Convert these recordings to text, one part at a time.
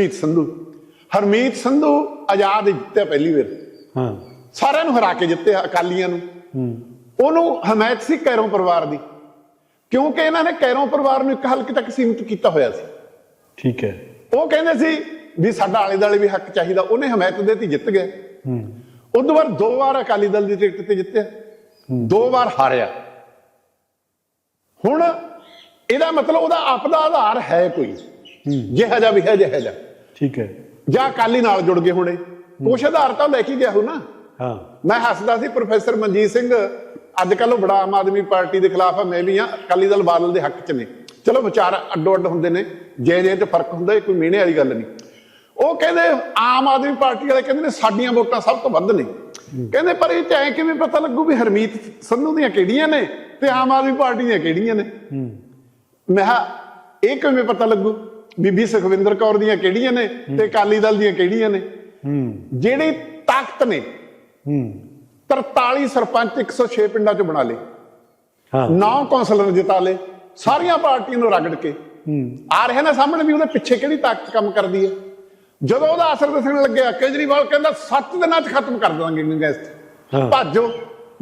ਹਰਮੀਤ ਸੰਧੂ। ਹਰਮੀਤ ਸੰਧੂ ਆਜ਼ਾਦ ਜਿੱਤਿਆ ਪਹਿਲੀ ਵਾਰ। ਹਾਂ। ਸਾਰਿਆਂ ਨੂੰ ਹਰਾ ਕੇ ਜਿੱਤਿਆ ਅਕਾਲੀਆਂ ਨੂੰ। ਉਹਨੂੰ ਹਮਾਇਤ ਸੀ ਕੈਰੋਂ ਪਰਿਵਾਰ ਦੀ। ਕਿਉਂਕਿ ਇਹਨਾਂ ਨੇ ਕੈਰੋਂ ਪਰਿਵਾਰ ਨੂੰ ਇੱਕ ਹਲਕੇ ਤੱਕ ਸੀਮਿਤ ਕੀਤਾ ਹੋਇਆ ਸੀ। ਠੀਕ ਹੈ। ਉਹ ਕਹਿੰਦੇ ਸੀ ਵੀ ਸਾਡਾ ਆਲੇ ਦਾਲੇ ਵੀ ਹੱਕ ਚਾਹੀਦਾ। ਉਹਨੇ ਹਮਾਇਤ ਦੇ ਤੇ ਜਿੱਤ ਗਏ। ਉਸ ਤੋਂ ਬਾਅਦ ਦੋ ਵਾਰ ਅਕਾਲੀ ਦਲ ਦੀ ਟਿਕਟ ਤੇ ਜਿੱਤਿਆ। ਦੋ ਵਾਰ ਹਾਰਿਆ। ਹੁਣ ਇਹਦਾ ਮਤਲਬ ਉਹਦਾ ਆਪਦਾ ਆਧਾਰ ਹੈ ਕੋਈ। ਜਿਹਾ ਜਿਹਾ ਵੀ ਹੈ ਜਿਹਾ ਜਿਹਾ। ਠੀਕ ਹੈ। ਜਾਂ ਅਕਾਲੀ ਨਾਲ ਜੁੜ ਗਏ ਹੋਣੇ। ਕੁਛ ਆਧਾਰ ਤਾਂ ਲੈ ਕੇ ਗਿਆ ਹੋ ਨਾ। ਹਾਂ। ਮੈਂ ਹੱਸਦਾ ਸੀ ਪ੍ਰੋਫੈਸਰ ਮਨਜੀਤ ਸਿੰਘ। ਅੱਜ ਕੱਲ ਉਹ ਬੜਾ ਆਮ ਆਦਮੀ ਪਾਰਟੀ ਦੇ ਖਿਲਾਫ ਆ ਮੈਂ ਵੀ ਆ। ਅਕਾਲੀ ਦਲ ਬਾਦਲ ਦੇ ਹੱਕ 'ਚ ਨੇ। ਚਲੋ ਵਿਚਾਰ ਅੱਡੋ ਅੱਡ ਹੁੰਦੇ ਨੇ। ਜੇ ਜੇ 'ਚ ਫ਼ਰਕ ਹੁੰਦਾ ਇਹ ਕੋਈ ਮੀਣੇ ਵਾਲੀ ਗੱਲ ਨਹੀਂ। ਉਹ ਕਹਿੰਦੇ ਆਮ ਆਦਮੀ ਪਾਰਟੀ ਵਾਲੇ ਕਹਿੰਦੇ ਨੇ ਸਾਡੀਆਂ ਵੋਟਾਂ ਸਭ ਤੋਂ ਵੱਧ ਨੇ। ਕਹਿੰਦੇ ਪਰ ਇਹ 'ਚ ਐਂ ਕਿਵੇਂ ਪਤਾ ਲੱਗੂ ਵੀ ਹਰਮੀਤ ਸੰਧੂ ਦੀਆਂ ਕਿਹੜੀਆਂ ਨੇ ਤੇ ਆਮ ਆਦਮੀ ਪਾਰਟੀ ਦੀਆਂ ਕਿਹੜੀਆਂ ਨੇ? ਮੈਂ ਕਿਹਾ ਇਹ ਕਿਵੇਂ ਪਤਾ ਲੱਗੂ? ਬੀਬੀ ਸੁਖਵਿੰਦਰ ਕੌਰ ਦੀਆਂ ਕਿਹੜੀਆਂ ਨੇ ਤੇ ਅਕਾਲੀ ਦਲ ਦੀਆਂ ਕਿਹੜੀਆਂ ਨੇ? ਹੂੰ। ਜਿਹੜੀ ਤਾਕਤ ਨੇ ਹੂੰ। 43 ਸਰਪੰਚ 106 ਪਿੰਡਾਂ ਚ ਬਣਾ ਲਏ। ਹਾਂ। ਨੌ ਕੌਂਸਲਰ ਜਿਤਾ ਲਏ। ਸਾਰੀਆਂ ਪਾਰਟੀਆਂ ਨੂੰ ਰਗੜ ਕੇ। ਆ ਰਿਹਾ ਨਾ ਸਾਹਮਣੇ ਵੀ ਉਹਦੇ ਪਿੱਛੇ ਕਿਹੜੀ ਤਾਕਤ ਕੰਮ ਕਰਦੀ ਹੈ? ਜਦੋਂ ਉਹਦਾ ਅਸਰ ਦਿਸਣ ਲੱਗਿਆ ਕੇਜਰੀਵਾਲ ਕਹਿੰਦਾ 7 ਦਿਨਾਂ ਚ ਖਤਮ ਕਰ ਦਾਂਗੇ ਗੈਂਗਸਟ ਹਾਂ। ਭਾਜੋ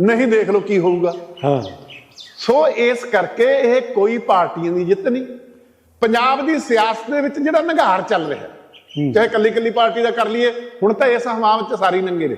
ਨਹੀਂ ਦੇਖ ਲਓ ਕੀ ਹੋਊਗਾ। ਹਾਂ। ਸੋ ਇਸ ਕਰਕੇ ਇਹ ਕੋਈ ਪਾਰਟੀਆਂ ਦੀ ਜਿੱਤ ਨਹੀਂ। ਪੰਜਾਬ ਦੀ ਸਿਆਸਤ ਦੇ ਵਿੱਚ ਜਿਹੜਾ ਨਿਘਾਰ ਚੱਲ ਰਿਹਾ ਚਾਹੇ ਕੱਲੀ ਕੱਲੀ ਪਾਰਟੀ ਦਾ ਕਰ ਲਈਏ, ਹੁਣ ਤਾਂ ਇਸ ਹਮਾਮ ਚ ਸਾਰੀ ਨੰਗੇ ਨੇ।